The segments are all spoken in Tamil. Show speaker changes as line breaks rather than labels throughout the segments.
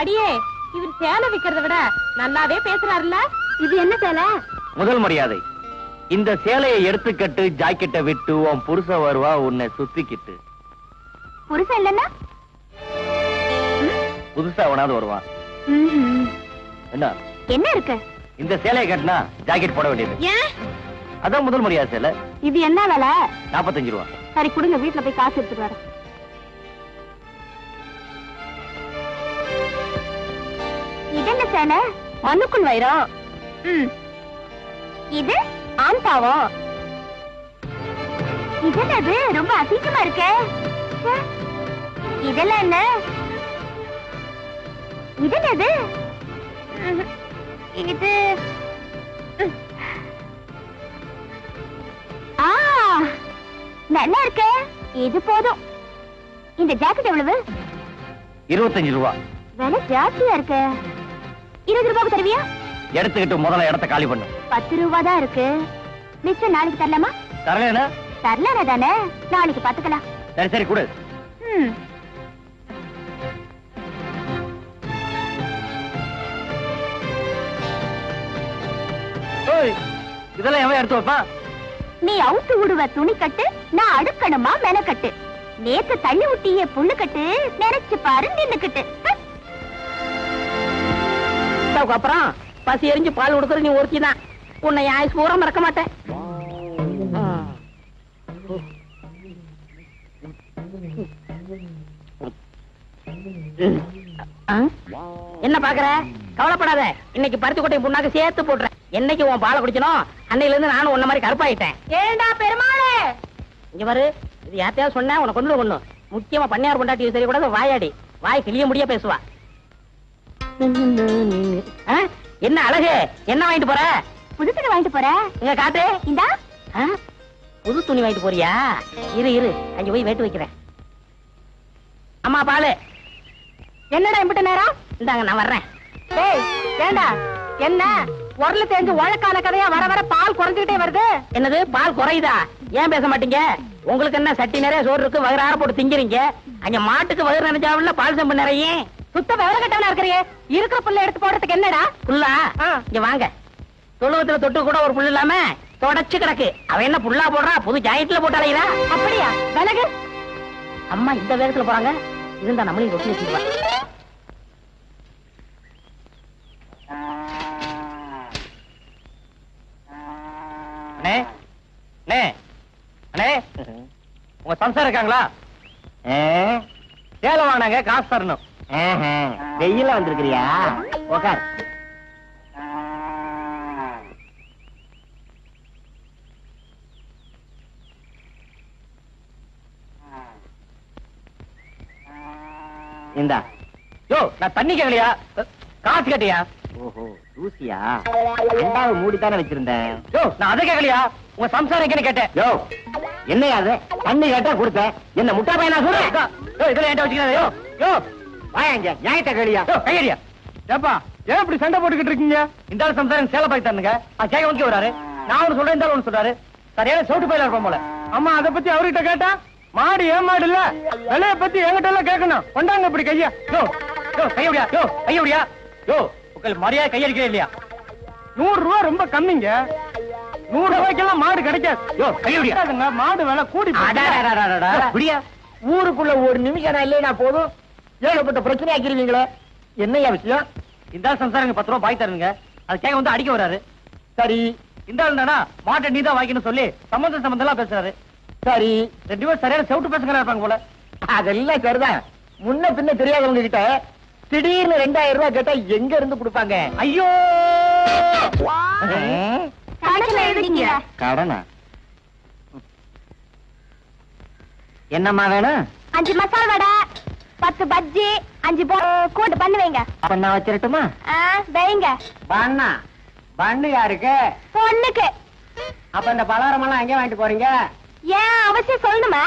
அடியே இவர் சேலை விக்கிறத விட நல்லாவே பேசுறாருல்ல. இது என்ன சேலை?
முதல் மரியாதை. இந்த சேலையை எடுத்துக்கட்டு ஜாக்கெட்டை விட்டு உன் புருஷ வருவா உன்னை சுத்திக்கிட்டு.
புருஷன் இல்லன்னா?
புதுசா அவனாவது வருவான். என்ன?
என்ன இருக்கு?
இந்த சேலையை கட்டினா ஜாக்கெட் போட வேண்டியது. அதான் முதல் மரியாதை சேலை.
இது என்ன வேலை?
நாற்பத்தஞ்சு ரூபா.
சரி கொடுங்க வீட்டுல போய் காசு எடுத்துட்டு வரேன். சேலை மண்ணுக்குள் வைரம் ம். இது ஆண் பாவம் இது என்னது ரொம்ப அசிங்கமா இருக்கே. இதெல்லாம் என்ன? இது என்னது ம்ஹும். இது. ஆ நல்லா இருக்கே. இது போதும். இந்த ஜாக்கெட் எவ்வளவு?
இருபத்தஞ்சு ரூபா.
விலை ஜாஸ்தியா இருக்கு. இருபது ரூபாய்க்கு தருவியா?
எடுத்துக்கிட்டு முதல்ல இடத்த காலி பண்ணு.
பத்து ரூபா தான் இருக்கு. மிச்சம் நாளைக்கு தரலாமா?
தரலனா
தரலானா தானே? நாளைக்கு பாத்துக்கலாம்.
சரி சரி கொடு. இதெல்லாம் எவன் எடுத்து வைப்பான்?
நீ அவுத்து விடுவ துணி கட்டு நான் அடுக்கணுமா மெனக்கட்டு. நேத்து தள்ளி விட்டிய புண்ணு கட்டு நினைச்சு பாரு நின்னுக்கிட்டு.
அப்புறம் பசி எரிஞ்சு பால் கொடுக்குற நீ ஒருத்தி தான் உன்னை ஆயுஸ் பூரா மறக்க மாட்டேன்? என்ன பாக்குற? கவலைப்படாத. இன்னைக்கு பருத்தி கொட்டை புண்ணாக்கு சேர்த்து போட்டுறேன். என்னைக்கு உன் பாலை குடிச்சனோ அன்னையில இருந்து நானும் உன்ன மாதிரி கருப்பாயிட்டேன்.
ஏண்டா பெருமாளே?
இங்க பாரு. இது யார்த்தையாவது சொன்னா உனக்கு கொண்டு கொண்டு முக்கியமா பண்ணையார் கொண்டாட்டி சரி கூட வாயாடி. வாய் கிளிய முடிய பேசுவா? என்ன அழகு? என்ன வாங்கிட்டு போற?
புது துணி வாங்கிட்டு போற?
இங்க காட்டு.
இந்தா?
புது துணி வாங்கிட்டு போறியா? இரு இரு. அங்க போய் வேட்டு வைக்கிறேன். அம்மா பாலு.
என்னடா இம்பிட்ட நேரம்?
இந்தாங்க நான் வர்றேன்.
டேய் ஏண்டா? என்ன? உரல தெரிஞ்சு உழக்கான கதையா வர வர பால் குறைஞ்சுக்கிட்டே வருது?
என்னது? பால் குறையுதா? ஏன் பேச மாட்டீங்க? உங்களுக்கு என்ன சட்டி நிறைய சோறு இருக்கு? வயிறு ஆற போட்டு திங்கிறீங்க? அங்க மாட்டுக்கு வயிறு நினைச்சாவில்ல பால் செம்பு நிறைய
சுத்த விவரம் கட்டவனா இருக்கிறியே? இருக்கிற புல்ல எடுத்து போடுறதுக்கு என்னடா?
புல்லா. இங்க வாங்க. தொழுவத்துல தொட்டு கூட ஒரு புல்லு இல்லாம தொடச்சு கிடக்கு. அவ என்ன புல்லா போடுறா? புது ஜாக்கெட்ல போட்டு அலையிறா?
அப்படியா? விலகு.
அம்மா இந்த வேகத்துல போறாங்க. இருந்தா நம்மளையும் ரொட்டி வச்சுக்குவா
அண்ணே. அண்ணே. அண்ணே. உங்க சம்சாரம் இருக்காங்களா? சேலை வாங்கினாங்க காசு தரணும்.
வெயில வந்திருக்கிறியா? உக்கார்.
இந்தா. யோ நான் தண்ணி கேட்கலையா காசு கேட்டியா?
ஓஹோ தூசியா? ரெண்டாவது மூடித்தானே வச்சிருந்தேன்
யோ நான் அதை கேட்கலையா உங்க சம்சாரம் எங்கன்னு கேட்டேன்.
யோ. என்னையா அது? தண்ணி கேட்டா கொடுத்தேன் என்ன முட்டா பையனா சொல்றேன்
இதா, யோ இதெல்லாம் என்கிட்ட வச்சுக்காத யோ யோ.
வாங்க ஏன்ட்ட கேளியா.
கையடியா. ஏப்பா ஏன் இப்படி சண்டை போட்டுக்கிட்டு இருக்கீங்க? இந்த ஆள் சம்சாரம் சேலை பாக்கி தரணுங்க கேட்க வந்து வராரு. நான் ஒண்ணு சொல்றேன் இந்த ஒண்ணு சொல்றாரு. சரியான சோட்டு பயில இருப்போம் போல.
அம்மா அத பத்தி அவர்கிட்ட கேட்டா மாடு ஏன் மாடு இல்ல? விலைய பத்தி என்கிட்ட எல்லாம் கேட்கணும். கொண்டாங்க இப்படி கையா.
யோ யோ கையடியா யோ கையடியா. யோ உங்கள் மரியாதை கையடிக்கவே இல்லையா?
நூறு ரூபா ரொம்ப கம்மிங்க. நூறு ரூபாய்க்கெல்லாம் மாடு கிடைக்காது.
யோ கையடியா.
மாடு விலை கூடி
ஊருக்குள்ள ஒரு நிமிஷம் நான் போதும். ஏகப்பட்ட பிரச்சனை ஆக்கிருவீங்களே. என்னையா விஷயம்?
இந்த சம்சாரம் பத்து ரூபா பாய் தருங்க அது கேட்க வந்து அடிக்க வராரு.
சரி.
இந்த ஆள் தானா மாட்டை நீ தான் வாங்கிக்கணும் சொல்லி சம்பந்த சம்பந்தம் எல்லாம் பேசுறாரு.
சரி.
ரெண்டு பேரும் சரியான செவிட்டு பேசுகிறா இருப்பாங்க போல.
அதெல்லாம் சரிதான். முன்ன பின்ன தெரியாதவங்க கிட்ட திடீர்னு ரெண்டாயிரம் ரூபாய் கேட்டா எங்க இருந்து கொடுப்பாங்க?
ஐயோ!
கடனா? என்னம்மா வேணும்?
அஞ்சு மசாலா வடை. பத்து பஜ்ஜி அஞ்சு போ கூட்டு பண்ணு வைங்க.
அப்ப நான் வச்சிரட்டுமா
வைங்க.
பண்ணா. பண்ணு யாருக்கு?
பொண்ணுக்கு.
அப்ப இந்த பலகாரம் எல்லாம் எங்க வாங்கிட்டு போறீங்க?
ஏன் அவசியம் சொல்லணுமா?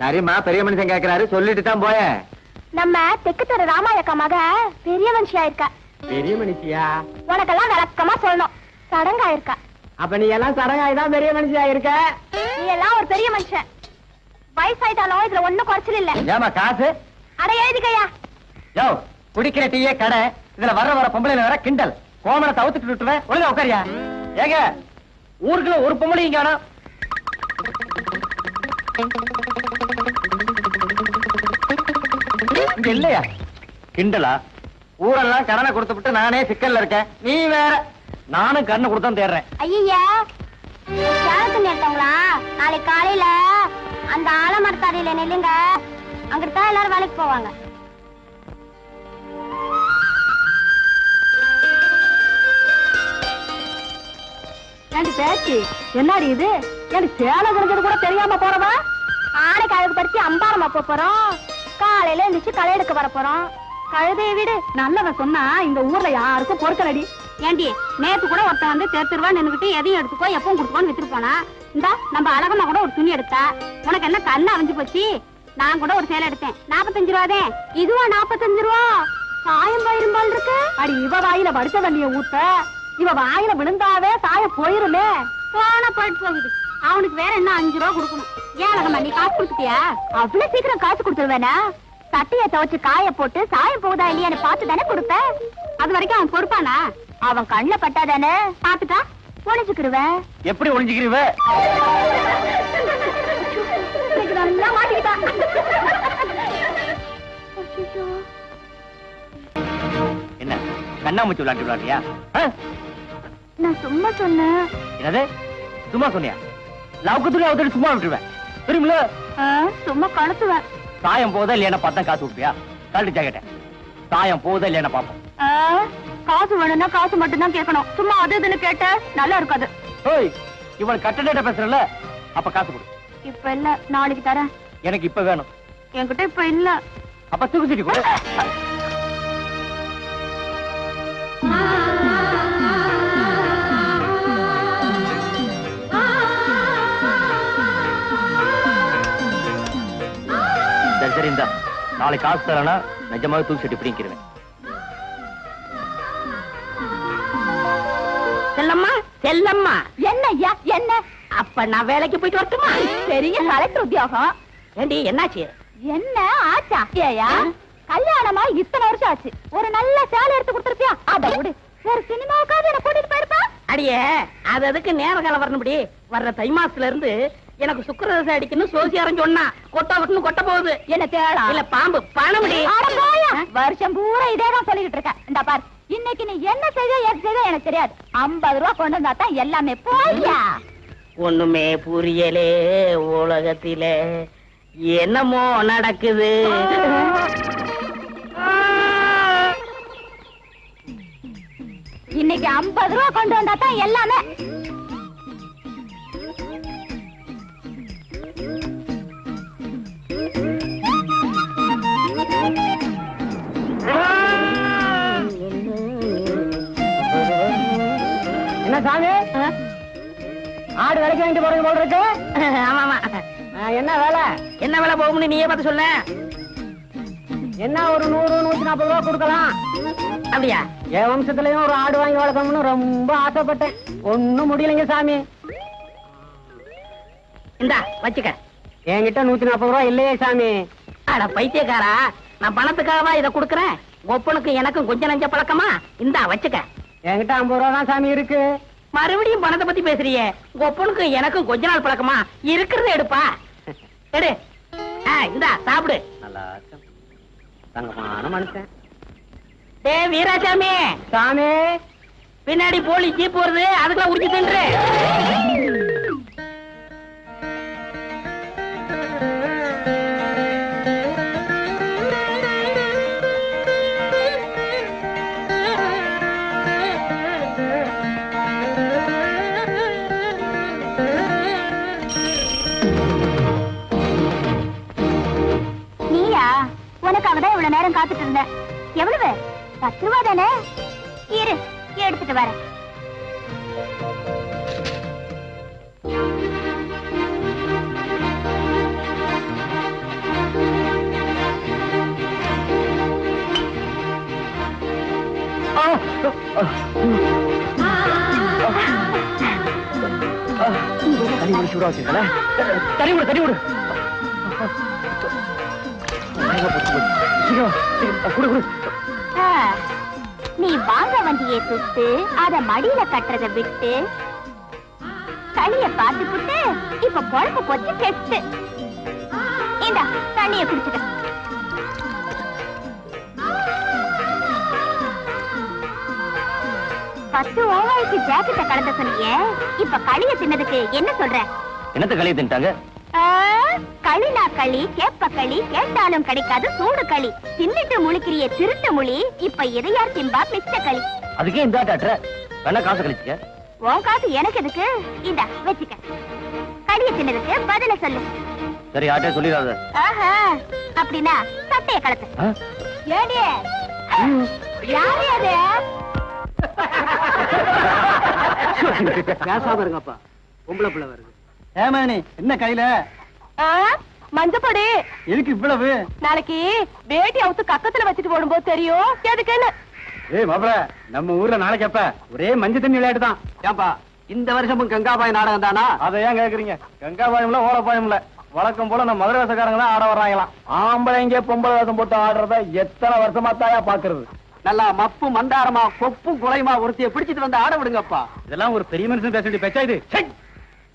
சரிம்மா பெரிய மனுஷன் கேக்குறாரு. சொல்லிட்டு தான் போய.
நம்ம தெக்கு தெரு ராமாயக்கா மக பெரிய மனுஷியா இருக்கா?
பெரிய மனுஷியா?
உனக்கெல்லாம் விளக்கமா சொல்லணும். சடங்கா இருக்கா?
அப்ப நீ எல்லாம் சடங்காய் தான் பெரிய மனுஷியா இருக்க?
நீ எல்லாம் ஒரு பெரிய மனுஷன். வயசாயிட்டாலும் இதுல ஒண்ணும் குறைச்சல் இல்ல.
ஏமா காசு?
அட எழுதிக்கையா?
யோ குடிக்கிற டீயே கடை. இதுல வர வர பொம்பளைல வேற கிண்டல். கோமனை தவிர்த்துட்டு விட்டுருவேன் ஒழுங்கா உட்காரியா? ஏங்க ஊருக்குள்ள ஒரு பொம்பளை இங்க வேணாம். இங்க இல்லையா? கிண்டலா? ஊரெல்லாம் கடனை கொடுத்துவிட்டு நானே சிக்கல்ல இருக்கேன். நீ வேற. நானும் கண்ணை கொடுத்தான் தேடுறேன்.
ஐயா நாளைக்கு காலையில அந்த ஆலமரத்தாரியில நில்லுங்க. அங்கிட்டு வேலைக்கு போவாங்க. ஏண்டி பேச்சு? என்னடி இது? எனக்கு சேலை குறைஞ்சது கூட தெரியாம போறவா? ஆனைக்கு அழகு பறிச்சு அம்பாரம் அப்ப போறோம். காலையில எந்திரிச்சு களை எடுக்க வர போறோம். கழுதையை விடு. நல்லவன் சொன்னா இந்த ஊர்ல யாருக்கும் பொறுக்கலடி. ஏண்டி நேத்து கூட ஒருத்தன் வந்து தெரு தெருவா எதையும் எடுத்துக்கோ எப்பவும் கொடுத்துக்கோன்னு வித்துட்டு போனா இந்தா நம்ம அழகம்மா கூட ஒரு துணி எடுத்தா. உனக்கு என்ன கண்ணு அவிஞ்சு போச்சு? நான் கூட ஒரு சேலை எடுத்தேன். நாற்பத்தஞ்சு ரூபாதே? இதுவா நாப்பத்தஞ்சு ரூபா? சாயம் பயிரும்பால் இருக்கு. அடி இவ வாயில படுத்த வண்டிய ஊத்த. இவ வாயில விழுந்தாவே சாயம் போயிருமே. போன போயிட்டு போகுது. அவனுக்கு வேற என்ன அஞ்சு ரூபா கொடுக்கணும்? ஏன் நீ காசு கொடுத்துட்டியா? அவ்வளவு சீக்கிரம் காசு கொடுத்துருவேனா? சட்டைய துவச்சு காய போட்டு சாயம் போகுதா இல்லையான்னு பார்த்து தானே கொடுப்ப? அது வரைக்கும் அவன் பொறுப்பானா? அவன் கண்ணுல பட்டாதானே? பாத்துட்டா ஒளிச்சுக்கிருவேன்
எப்படி ஒளிஞ்சுக்கிறீவ கண்ணாமூச்சி விளையாட்டு விளையாட்டியா ஆ?
நான் சும்மா சொன்னேன்.
என்னது? சும்மா சொன்னியா? லவுக்கு துணி அவுத்து சும்மா விட்டுருவேன். தெரியுமில
சும்மா கழுத்துவேன்
சாயம் போதா இல்லையா பார்த்தா காசு கொடுப்பியா? கழட்டி ஜாக்கெட்ட. சாயம் போதா இல்லையா பாப்போம்
காசு வேணும்னா காசு மட்டும் தான் கேட்கணும். சும்மா அது இதுன்னு கேட்ட நல்லா இருக்காது.
ஓய் இவன் கட்டடேட்ட பேசுறல அப்ப காசு கொடு.
இப்ப இல்ல நாளைக்கு தரேன்.
எனக்கு இப்ப வேணும்.
என்கிட்ட இப்ப இல்ல.
அப்ப தூக்கு சீட்டி கொடு. சரி சரி இந்தா. நாளைக்கு காசு தரேன்னா நிஜமாக தூக்கு சீட்டி பிடிங்கிருவேன்.
செல்லம்மா செல்லம்மா.
என்ன ஐயா என்ன?
அப்ப நான் வேலைக்கு போயிட்டு வரட்டுமா?
பெரிய கலெக்டர் உத்தியோகம்.
ஏண்டி என்னாச்சு?
என்ன ஆச்சா? ஏயா கல்யாணமா இத்தனை வருஷம் ஆச்சு. ஒரு நல்ல சேலை எடுத்து கொடுத்துருப்பியா? அத விடு. வேற சினிமாவுக்காவது என்ன கூட்டிட்டு போயிருப்பா?
அடியே அது அதுக்கு நேர காலம் வரணும்படி. வர்ற தை மாசத்துல இருந்து எனக்கு சுக்கரதசை அடிக்கணும் சோசியாரம் சொன்னா கொட்டா விட்டுன்னு கொட்ட போகுது.
என்ன தேடா?
இல்ல பாம்பு பணமுடி
போயா. வருஷம் பூரா இதே தான் சொல்லிட்டு இருக்கேன். இந்த பார். இன்னைக்கு நீ என்ன செய்த எது செய்த எனக்கு தெரியாது. ஐம்பது ரூபா கொண்டு வந்தா தான் எல்லாமே போயா.
ஒண்ணுமே புரியலே உலகத்திலே. என்னமோ நடக்குது.
இன்னைக்கு ஐம்பது ரூபா கொண்டு வந்தா தான் எல்லாமே.
என்ன சாமி? ஆடு விலைக்கு வாங்கிட்டு போறது போல இருக்கு.
ஆமா ஆமா.
என்ன வேலை?
என்ன வேலை போகும்னு நீயே பார்த்து சொல்ல.
என்ன ஒரு நூறு நூத்தி நாற்பது ரூபா கொடுக்கலாம்.
அப்படியா?
என் வம்சத்துலயும் ஒரு ஆடு வாங்கி வளர்க்கணும்னு ரொம்ப ஆசைப்பட்டேன். ஒண்ணும் முடியலைங்க சாமி.
இந்தா வச்சுக்க.
என்கிட்ட நூத்தி நாற்பது ரூபா இல்லையே சாமி.
அட பைத்தியக்காரா நான் பணத்துக்காகவா இதை கொடுக்கறேன்? ஒப்பனுக்கும் எனக்கும் கொஞ்சம் நஞ்ச பழக்கமா? இந்தா வச்சுக்க.
என்கிட்ட ஐம்பது ரூபா தான் சாமி இருக்கு.
மறுபடியும் பணத்தை பத்தி பேசுறியே. ஒப்பனுக்கும் எனக்கும் கொஞ்ச நாள் பழக்கமா? இருக்கிறத எடுப்பா. எடு. இந்தா சாப்பிடு.
நல்லா தங்கமான மனுஷன்.
டே வீராசாமி.
சாமி.
பின்னாடி போலீஸ் ஜீப் வருது அதுக்குள்ள உரிச்சு தின்று.
நீயா உனக்காக தான் இவ்வளவு நேரம் காத்துட்டு இருந்தேன். எவ்வளவு? பத்து ரூபா தானே? இரு எடுத்துட்டு வரேன்.
தனி விடு சூடா வச்சிருக்கல தனி விடு தனி விடு சீக்கிரம், சீக்கிரம், குடு குடு.
நீ வாங்க வண்டியை சுட்டு அத மடியில கட்டுறத விட்டு களிய பார்த்து புட்டு இப்ப குழம்பு கொச்சு கெட்டு இந்தா தண்ணிய குடிச்சுக்க. பத்து ஓவாய்க்கு ஜாக்கெட்ட கலந்த சொன்னீங்க இப்ப களிய தின்னதுக்கு என்ன சொல்ற?
என்னத்த கழிய தின்ட்டாங்க?
களினா களி கேப்ப களி கேட்டாலும் கிடைக்காது சூடு களி. தின்னுட்டு முழிக்கிறிய திருட்டு முழி இப்ப இதையார் திம்பா மிச்ச களி?
அதுக்கே இந்த ஆட்டாட்டுற வேணா காசு கழிச்சுக்க.
உன் காசு எனக்கு எதுக்கு? இந்தா வச்சுக்க. களிய தின்னதுக்கு பதில சொல்லு.
சரி ஆட்டே சொல்லிடாத.
ஆஹா அப்படின்னா சட்டைய கலத்து
ஆ?
ஏடி யாரு அது?
பேசாம இருங்கப்பா. பொம்பளை பிள்ளை வருது.
ஏமானி என்ன கையில?
மஞ்சப்பொடி.
எதுக்கு இவ்வளவு?
நாளைக்கு வேட்டி அவுத்து கக்கத்துல வச்சுட்டு போடும்போது தெரியும். எதுக்குன்னு?
ஏய் மாப்பிள நம்ம ஊர்ல நாளைக்கு எப்ப? ஒரே மஞ்சள் தண்ணி விளையாட்டு தான்.
ஏன்பா இந்த வருஷமும் கங்காபாய் நாடகம் தானா?
அதை ஏன் கேக்குறீங்க? கங்கா பாயம்ல ஓல பாயம்ல வழக்கம் போல நம்ம மதுரை வேஷக்காரங்க தான் ஆட வர்றாங்களாம். ஆம்பளைங்க பொம்பளை வேஷம் போட்டு ஆடுறத எத்தனை வருஷமா தாயா பாக்குறது?
நல்லா மப்பு மந்தாரமா கொப்பும் குலையுமா ஒருத்திய பிடிச்சிட்டு வந்து ஆட விடுங்கப்பா.
இதெல்லாம் ஒரு பெரிய மனுஷன் பேச வேண்டிய பேச்சா இது!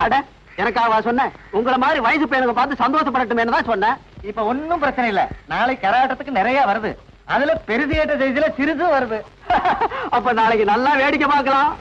அட எனக்காக சொன்னேன்? உங்களை மாதிரி வயசு பையனுங்க பார்த்து சந்தோஷப்படட்டுமே தான் சொன்னேன்.
இப்ப ஒண்ணும் பிரச்சனை இல்ல. நாளைக்கு கராட்டத்துக்கு நிறைய வருது. அதுல பெருசு ஏற்ற செய்தியில சிறிது வருது.
அப்ப நாளைக்கு நல்லா வேடிக்கை பார்க்கலாம்.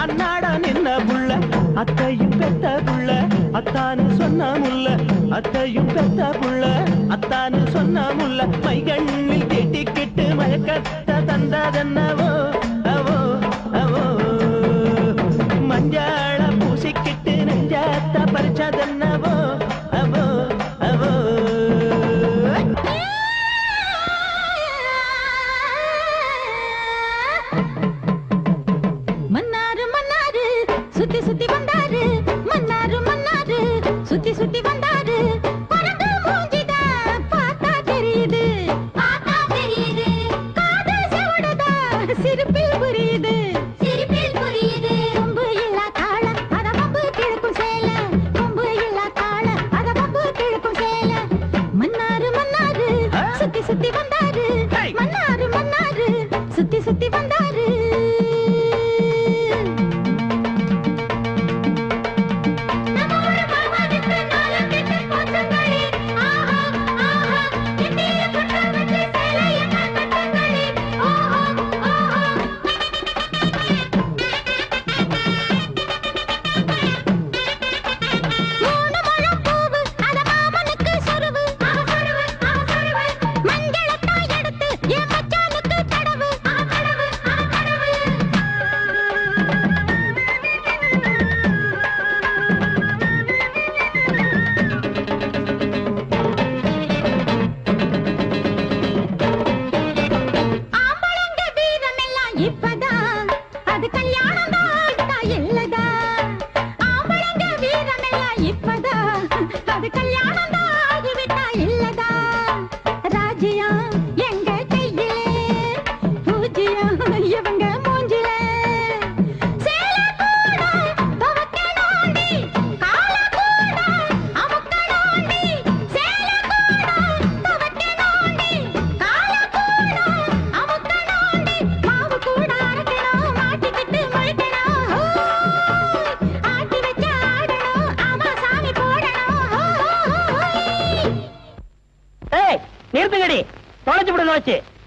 அண்ணாடா நின்ன புள்ள அத்தையும் பெத்த புள்ள அத்தானு சொன்ன முல்ல அத்தையும் பெத்த புள்ள அத்தானு சொன்ன முல்ல மைகண்ணில் கெட்டிக்கிட்டு மயக்கத்த தந்ததென்னவோ?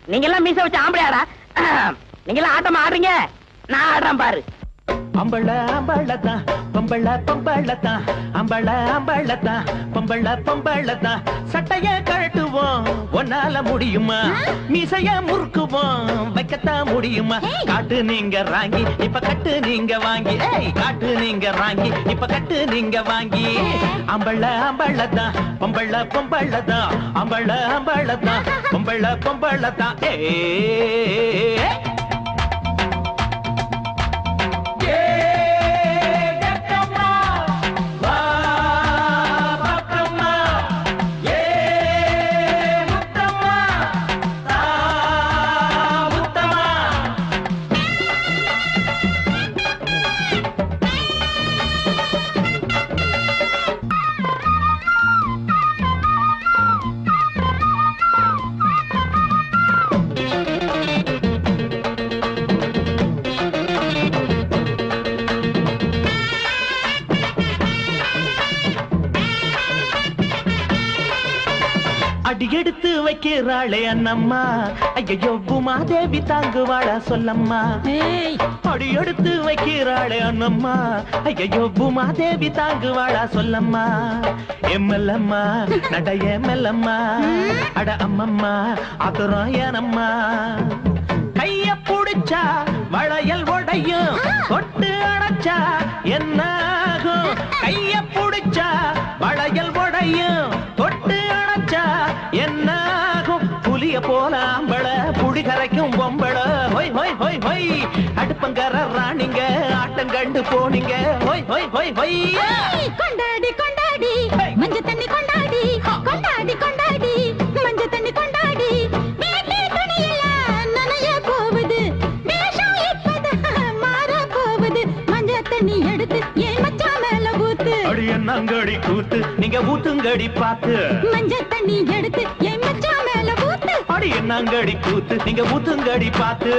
நீங்க எல்லாம் மீச வச்சு ஆம்பளையாடா
எல்லாம் ஆட்டமா ஆடுறீங்க? நான் ஆடுறேன் பாரு.
அம்பள அம்பளத்தான் பொம்பள பொம்பளத்தான் அம்பள அம்பளத்தான் பொம்பள பொம்பளத்தான். சட்டைய கழட்டுவோம் ஒன்னால முடியுமா? மீசைய முறுக்குவோம் வைக்கத்தான் முடியுமா? காட்டு நீங்க ராங்கி இப்ப கட்டு நீங்க வாங்கி காட்டு நீங்க ராங்கி இப்ப கட்டு நீங்க வாங்கி. அம்பள அம்பளத்தான் பொம்பள பொம்பளத்தான் அம்பள அம்பளத்தான் பொம்பள பொம்பளத்தான். ஏ வைக்கிறாளே அண்ணம்மா. ஐயோ பூமாதேவி தாங்குவாளா சொல்லம்மா. அடி எடுத்து வைக்கிறாளே அண்ணம்மா. ஐயோ பூமாதேவி தாங்குவாளா சொல்லம்மா. எம்மல்லம்மா நடைய மெல்லம்மா அட அம்மம்மா அதுரம் ஏனம்மா கைய புடிச்சா வளையல் உடையும் தொட்டு அடைச்சா என்ன கைய புடிச்சா வளையல் உடையும் தொட்டு என்ன ஆகும் புலிய போல ஆம்பள புடி கரைக்கும் பொம்பள. ஹொய் ஹொய் ஹொய் ஹொய். அடுப்பங்கர ராணிங்க ஆட்டம் கண்டு போனீங்க. ஹொய் ஹொய் ஹொய் ஹொய்.
கொண்டாடி கொண்டாடி. மஞ்ச தண்ணி கொண்டாடி. கொண்டாடி கொண்டாடி. மஞ்ச தண்ணி கொண்டாடி. தண்ணி எடுத்து ஏன் மச்சான் மேல ஊத்து?
அடி என்னங்கடி கூத்து? நீங்க ஊத்துங்கடி பாத்து
மஞ்ச தண்ணி எடுத்து ஊத்து
அடி என்னங்கடி கூத்து? நீங்க ஊத்துங்கடி பாத்து